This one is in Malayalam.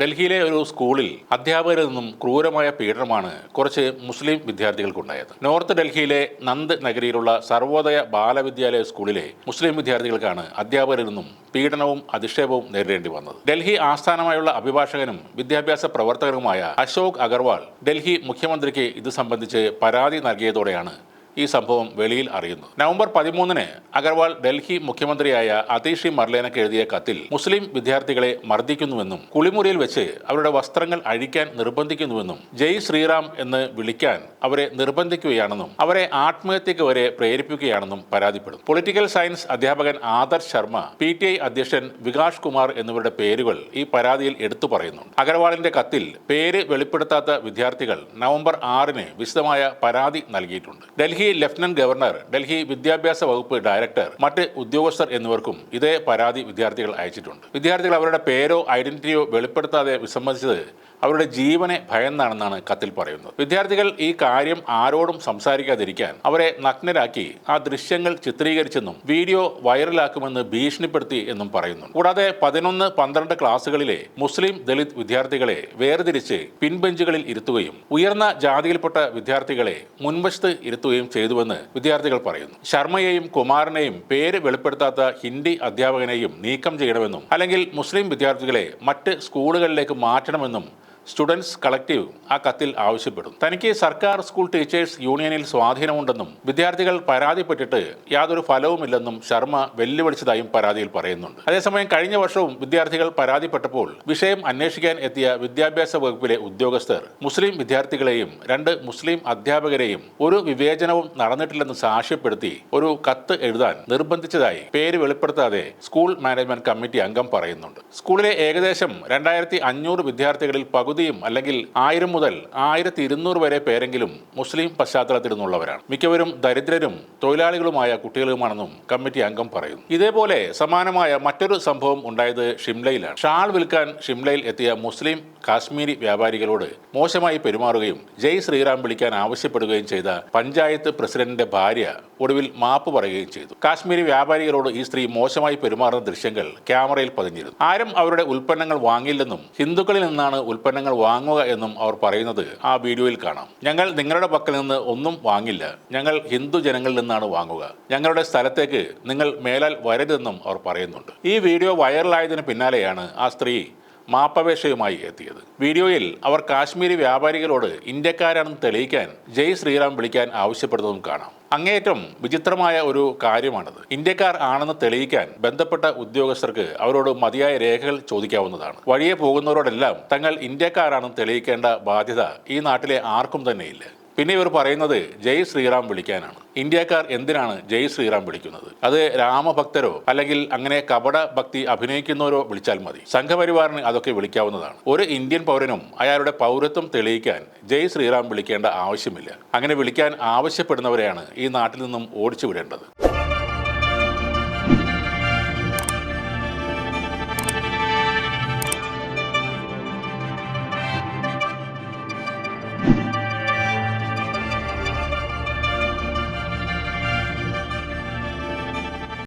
ഡൽഹിയിലെ ഒരു സ്കൂളിൽ അധ്യാപകരിൽ നിന്നും ക്രൂരമായ പീഡനമാണ് കുറച്ച് മുസ്ലിം വിദ്യാർത്ഥികൾക്കുണ്ടായത്. നോർത്ത് ഡൽഹിയിലെ നന്ദ് നഗരിയിലുള്ള സർവോദയ ബാലവിദ്യാലയ സ്കൂളിലെ മുസ്ലിം വിദ്യാർത്ഥികൾക്കാണ് അധ്യാപകരിൽ നിന്നും പീഡനവും അധിക്ഷേപവും നേരിടേണ്ടി വന്നത്. ഡൽഹി ആസ്ഥാനമായുള്ള അഭിഭാഷകനും വിദ്യാഭ്യാസ പ്രവർത്തകനുമായ അശോക് അഗർവാൾ ഡൽഹി മുഖ്യമന്ത്രിക്ക് ഇത് സംബന്ധിച്ച് പരാതി നൽകിയതോടെയാണ് ഈ സംഭവം വെളിയിൽ അറിയുന്നത് നവംബർ പതിമൂന്നിന് അഗർവാൾ ഡൽഹി മുഖ്യമന്ത്രിയായ അതീഷി മർലേനക്ക് എഴുതിയ കത്തിൽ മുസ്ലിം വിദ്യാർത്ഥികളെ മർദ്ദിക്കുന്നുവെന്നും കുളിമുറിയിൽ വെച്ച് അവരുടെ വസ്ത്രങ്ങൾ അഴിക്കാൻ നിർബന്ധിക്കുന്നുവെന്നും ജയ് ശ്രീറാം എന്ന് വിളിക്കാൻ അവരെ നിർബന്ധിക്കുകയാണെന്നും അവരെ ആത്മഹത്യക്ക് വരെ പ്രേരിപ്പിക്കുകയാണെന്നും പരാതിപ്പെടും. പൊളിറ്റിക്കൽ സയൻസ് അധ്യാപകൻ Adar Sharma P T I അധ്യക്ഷൻ വികാഷ് കുമാർ എന്നിവരുടെ പേരുകൾ ഈ പരാതിയിൽ എടുത്തു പറയുന്നുണ്ട്. അഗർവാളിന്റെ കത്തിൽ പേര് വെളിപ്പെടുത്താത്ത വിദ്യാർത്ഥികൾ നവംബർ ആറിന് വിശദമായ പരാതി നൽകിയിട്ടുണ്ട്. ഡൽഹി ലഫ്റ്റനന്റ് ഗവർണർ ഡൽഹി വിദ്യാഭ്യാസ വകുപ്പ് ഡയറക്ടർ മറ്റ് ഉദ്യോഗസ്ഥർ എന്നിവർക്കും ഇതേ പരാതി വിദ്യാർത്ഥികൾ അയച്ചിട്ടുണ്ട്. വിദ്യാർത്ഥികൾ അവരുടെ പേരോ ഐഡന്റിറ്റിയോ വെളിപ്പെടുത്താതെ വിസമ്മതിച്ചത് അവരുടെ ജീവനെ ഭയന്നാണെന്നാണ് കത്തിൽ പറയുന്നത്. വിദ്യാർത്ഥികൾ ഈ കാര്യം ആരോടും സംസാരിക്കാതിരിക്കാൻ അവരെ നഗ്നരാക്കി ആ ദൃശ്യങ്ങൾ ചിത്രീകരിച്ചെന്നും വീഡിയോ വൈറലാക്കുമെന്ന് ഭീഷണിപ്പെടുത്തി എന്നും പറയുന്നു. കൂടാതെ പതിനൊന്ന് പന്ത്രണ്ട് ക്ലാസ്സുകളിലെ മുസ്ലിം ദളിത് വിദ്യാർത്ഥികളെ വേർതിരിച്ച് പിൻബെഞ്ചുകളിൽ ഇരുത്തുകയും ഉയർന്ന ജാതിയിൽപ്പെട്ട വിദ്യാർത്ഥികളെ മുൻവശത്ത് ഇരുത്തുകയും ചെയ്തുവെന്ന് വിദ്യാർത്ഥികൾ പറയുന്നു. ശർമ്മയെയും കുമാറിനെയും പേര് വെളിപ്പെടുത്താത്ത ഹിന്ദി അധ്യാപകനെയും നീക്കം ചെയ്യണമെന്നും അല്ലെങ്കിൽ മുസ്ലിം വിദ്യാർത്ഥികളെ മറ്റ് സ്കൂളുകളിലേക്ക് മാറ്റണമെന്നും സ്റ്റുഡൻസ് കളക്റ്റീവ് ആ കത്തിൽ ആവശ്യപ്പെടും. തനിക്ക് സർക്കാർ സ്കൂൾ ടീച്ചേഴ്സ് യൂണിയനിൽ സ്വാധീനമുണ്ടെന്നും വിദ്യാർത്ഥികൾ പരാതിപ്പെട്ടിട്ട് യാതൊരു ഫലവുമില്ലെന്നും ശർമ്മ വെല്ലുവിളിച്ചതായും പരാതിയിൽ പറയുന്നുണ്ട്. അതേസമയം കഴിഞ്ഞ വർഷവും വിദ്യാർത്ഥികൾ പരാതിപ്പെട്ടപ്പോൾ വിഷയം അന്വേഷിക്കാൻ എത്തിയ വിദ്യാഭ്യാസ വകുപ്പിലെ ഉദ്യോഗസ്ഥർ മുസ്ലിം വിദ്യാർത്ഥികളെയും രണ്ട് മുസ്ലിം അധ്യാപകരെയും ഒരു വിവേചനവും നടന്നിട്ടില്ലെന്ന് സാക്ഷ്യപ്പെടുത്തി ഒരു കത്ത് എഴുതാൻ നിർബന്ധിച്ചതായി പേര് വെളിപ്പെടുത്താതെ സ്കൂൾ മാനേജ്മെന്റ് കമ്മിറ്റി അംഗം പറയുന്നുണ്ട്. സ്കൂളിലെ ഏകദേശം രണ്ടായിരത്തി വിദ്യാർത്ഥികളിൽ പകുതിയും അല്ലെങ്കിൽ ആയിരം മുതൽ ആയിരത്തി ഇരുന്നൂറ് വരെ പേരെങ്കിലും മുസ്ലിം പശ്ചാത്തലത്തിൽ നിന്നുള്ളവരാണ് മിക്കവരും ദരിദ്രരും തൊഴിലാളികളുമായ കുട്ടികളുമാണെന്നും കമ്മിറ്റി അംഗം പറയുന്നു. ഇതേപോലെ സമാനമായ മറ്റൊരു സംഭവം ഉണ്ടായത് ഷിംലയിലാണ്. ഷാൾ വിൽക്കാൻ ഷിംലയിൽ എത്തിയ മുസ്ലിം കാശ്മീരി വ്യാപാരികളോട് മോശമായി പെരുമാറുകയും ജയ് ശ്രീറാം വിളിക്കാൻ ആവശ്യപ്പെടുകയും ചെയ്ത പഞ്ചായത്ത് പ്രസിഡന്റിന്റെ ഭാര്യ ഒടുവിൽ മാപ്പ് പറയുകയും ചെയ്തു. കാശ്മീരി വ്യാപാരികളോട് ഈ സ്ത്രീ മോശമായി പെരുമാറുന്ന ദൃശ്യങ്ങൾ ക്യാമറയിൽ പതിഞ്ഞിരുന്നു. ആരും അവരുടെ ഉൽപ്പന്നങ്ങൾ വാങ്ങില്ലെന്നും ഹിന്ദുക്കളിൽ നിന്നാണ് ഉൽപ്പന്നങ്ങൾ വാങ്ങുക എന്നും അവർ പറയുന്നത് ആ വീഡിയോയിൽ കാണാം. ഞങ്ങൾ നിങ്ങളുടെ പക്കൽ നിന്ന് ഒന്നും വാങ്ങില്ല. ഞങ്ങൾ ഹിന്ദു ജനങ്ങളിൽ നിന്നാണ് വാങ്ങുക. ഞങ്ങളുടെ സ്ഥലത്തേക്ക് നിങ്ങൾ മേലാൽ വരരുതെന്നും അവർ പറയുന്നുണ്ട്. ഈ വീഡിയോ വൈറലായതിനു പിന്നാലെയാണ് ആ സ്ത്രീ മാപ്പപേക്ഷയുമായി എത്തിയത്. വീഡിയോയിൽ അവർ കാശ്മീരി വ്യാപാരികളോട് ഇന്ത്യക്കാരാണെന്ന് തെളിയിക്കാൻ ജയ് ശ്രീറാം വിളിക്കാൻ ആവശ്യപ്പെടുന്നതും കാണാം. അങ്ങേയറ്റം വിചിത്രമായ ഒരു കാര്യമാണത്. ഇന്ത്യക്കാർ ആണെന്ന് തെളിയിക്കാൻ ബന്ധപ്പെട്ട ഉദ്യോഗസ്ഥർക്ക് അവരോട് മതിയായ രേഖകൾ ചോദിക്കാവുന്നതാണ്. വഴിയെ പോകുന്നവരോടെല്ലാം തങ്ങൾ ഇന്ത്യക്കാരാണെന്ന് തെളിയിക്കേണ്ട ബാധ്യത ഈ നാട്ടിലെ ആർക്കും തന്നെയില്ല. പിന്നെ ഇവർ പറയുന്നത് ജയ് ശ്രീറാം വിളിക്കാനാണ്. ഇന്ത്യക്കാർ എന്തിനാണ് ജയ് ശ്രീറാം വിളിക്കുന്നത്? അത് രാമഭക്തരോ അല്ലെങ്കിൽ അങ്ങനെ കപട ഭക്തി അഭിനയിക്കുന്നവരോ വിളിച്ചാൽ മതി. സംഘപരിവാറിന് അതൊക്കെ വിളിക്കാവുന്നതാണ്. ഒരു ഇന്ത്യൻ പൗരനും അയാളുടെ പൗരത്വം തെളിയിക്കാൻ ജയ് ശ്രീറാം വിളിക്കേണ്ട ആവശ്യമില്ല. അങ്ങനെ വിളിക്കാൻ ആവശ്യപ്പെടുന്നവരെയാണ് ഈ നാട്ടിൽ നിന്നും ഓടിച്ചു വിടേണ്ടത്